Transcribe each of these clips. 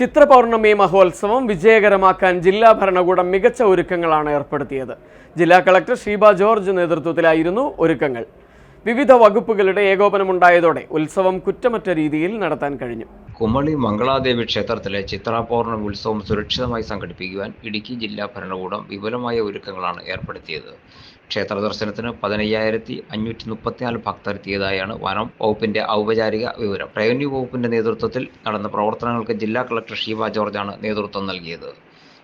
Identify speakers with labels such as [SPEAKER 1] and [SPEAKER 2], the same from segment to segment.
[SPEAKER 1] ചിത്രപൗർണമി മഹോത്സവം വിജയകരമാക്കാൻ ജില്ലാ ഭരണകൂടം മികച്ച ഒരുക്കങ്ങളാണ് ഏർപ്പെടുത്തിയത്. ജില്ലാ കളക്ടർ ഷീബ ജോർജ് നേതൃത്വത്തിലായിരുന്നു ഒരുക്കങ്ങൾ. വിവിധ വകുപ്പുകളുടെ ഏകോപനമുണ്ടായതോടെ ഉത്സവം കുറ്റമറ്റ രീതിയിൽ നടത്താൻ കഴിഞ്ഞു.
[SPEAKER 2] കുമളി മംഗളാദേവി ക്ഷേത്രത്തിലെ ചിത്ര ഉത്സവം സുരക്ഷിതമായി സംഘടിപ്പിക്കുവാൻ ഇടുക്കി ജില്ലാ ഭരണകൂടം വിപുലമായ ഒരുക്കങ്ങളാണ് ഏർപ്പെടുത്തിയത്. ക്ഷേത്ര ദർശനത്തിന് പതിനയ്യായിരത്തി അഞ്ഞൂറ്റി മുപ്പത്തിനാല് ഭക്തർ എത്തിയതായാണ് വനം വകുപ്പിന്റെ ഔപചാരിക വിവരം. റവന്യൂ വകുപ്പിന്റെ നേതൃത്വത്തിൽ നടന്ന പ്രവർത്തനങ്ങൾക്ക് ജില്ലാ കളക്ടർ ഷീബ ജോർജാണ് നേതൃത്വം നൽകിയത്.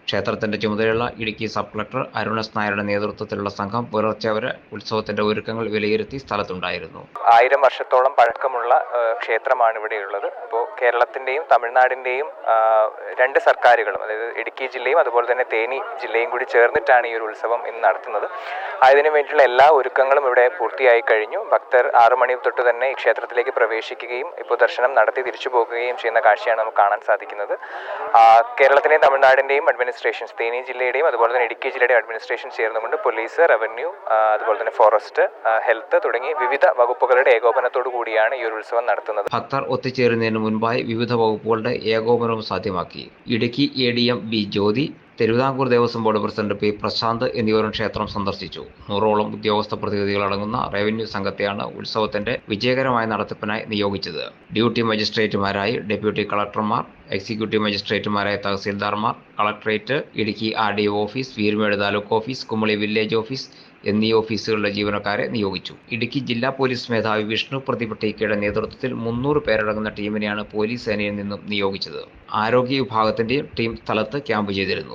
[SPEAKER 2] ക്ഷേത്രത്തിന്റെ ചുമതലയുള്ള ഇടുക്കി സബ് കളക്ടർ അരുണസ് നായരുടെ നേതൃത്വത്തിലുള്ള സംഘം പുലർച്ചെ വരെ ഉത്സവത്തിന്റെ ഒരുക്കങ്ങൾ വിലയിരുത്തി സ്ഥലത്തുണ്ടായിരുന്നു.
[SPEAKER 3] ആയിരം വർഷത്തോളം പഴക്കമുള്ള ക്ഷേത്രമാണ് ഇവിടെയുള്ളത്. അപ്പോൾ കേരളത്തിന്റെയും തമിഴ്നാടിന്റെയും രണ്ട് സർക്കാരുകളും അതായത് ഇടുക്കി ജില്ലയും അതുപോലെ തന്നെ തേനി ജില്ലയും കൂടി ചേർന്നിട്ടാണ് ഈ ഒരു ഉത്സവം ഇന്ന് നടത്തുന്നത്. അതിനു വേണ്ടിയുള്ള എല്ലാ ഒരുക്കങ്ങളും ഇവിടെ പൂർത്തിയായി കഴിഞ്ഞു. ഭക്തർ ആറു മണി തൊട്ട് തന്നെ ഈ ക്ഷേത്രത്തിലേക്ക് പ്രവേശിക്കുകയും ഇപ്പോൾ ദർശനം നടത്തി തിരിച്ചു പോകുകയും ചെയ്യുന്ന കാഴ്ചയാണ് നമുക്ക് കാണാൻ സാധിക്കുന്നത്. കേരളത്തിന്റെയും തമിഴ്നാടിന്റെയും തമിഴ്നാടിന്റെയും അഡ്മിനിസ്ട്രേഷൻസ് തേനി ജില്ലയുടെയും അതുപോലെ തന്നെ ഇടുക്കി ജില്ലയുടെയും അഡ്മിനിസ്ട്രേഷൻ ചേർന്നുകൊണ്ട് പോലീസ് റവന്യൂ അതുപോലെ തന്നെ ഫോറസ്റ്റ് ഹെൽത്ത് തുടങ്ങി വിവിധ വകുപ്പുകളുടെ ഏകോപനത്തോടു കൂടിയാണ് ഈ ഒരു ഉത്സവം നടത്തുന്നത്.
[SPEAKER 2] ഭക്തർ ഒത്തുചേരുന്നതിന് മുൻപായി വിവിധ വകുപ്പുകളുടെ ഏകോപനവും സാധ്യമാക്കി. Idukki A D M B Jyothi Thiruvithamkoor Devaswom board president P Prashanth എന്നിവരും ക്ഷേത്രം സന്ദർശിച്ചു. നൂറോളം ഉദ്യോഗസ്ഥ പ്രതിനിധികളടങ്ങുന്ന റവന്യൂ സംഘത്തെയാണ് ഉത്സവത്തിന്റെ വിജയകരമായ നടത്തിപ്പിനായി നിയോഗിച്ചത്. ഡ്യൂട്ടി മജിസ്ട്രേറ്റുമാരായി ഡെപ്യൂട്ടി കളക്ടർമാർ എക്സിക്യൂട്ടീവ് മജിസ്ട്രേറ്റുമാരായ തഹസീൽദാർമാർ collectorate Idukki R D office വീർമേട് taluk office Kumily village office എന്നീ ഓഫീസുകളിലെ ജീവനക്കാരെ നിയോഗിച്ചു. ഇടുക്കി ജില്ലാ പോലീസ് മേധാവി വിഷ്ണു പ്രതിപട്ടേക്കയുടെ നേതൃത്വത്തിൽ മുന്നൂറ് പേരടങ്ങുന്ന ടീമിനെയാണ് പോലീസ് സേനയിൽ നിന്നും നിയോഗിച്ചത്. ആരോഗ്യ വിഭാഗത്തിന്റെയും ടീം സ്ഥലത്ത് ക്യാമ്പ് ചെയ്തിരുന്നു.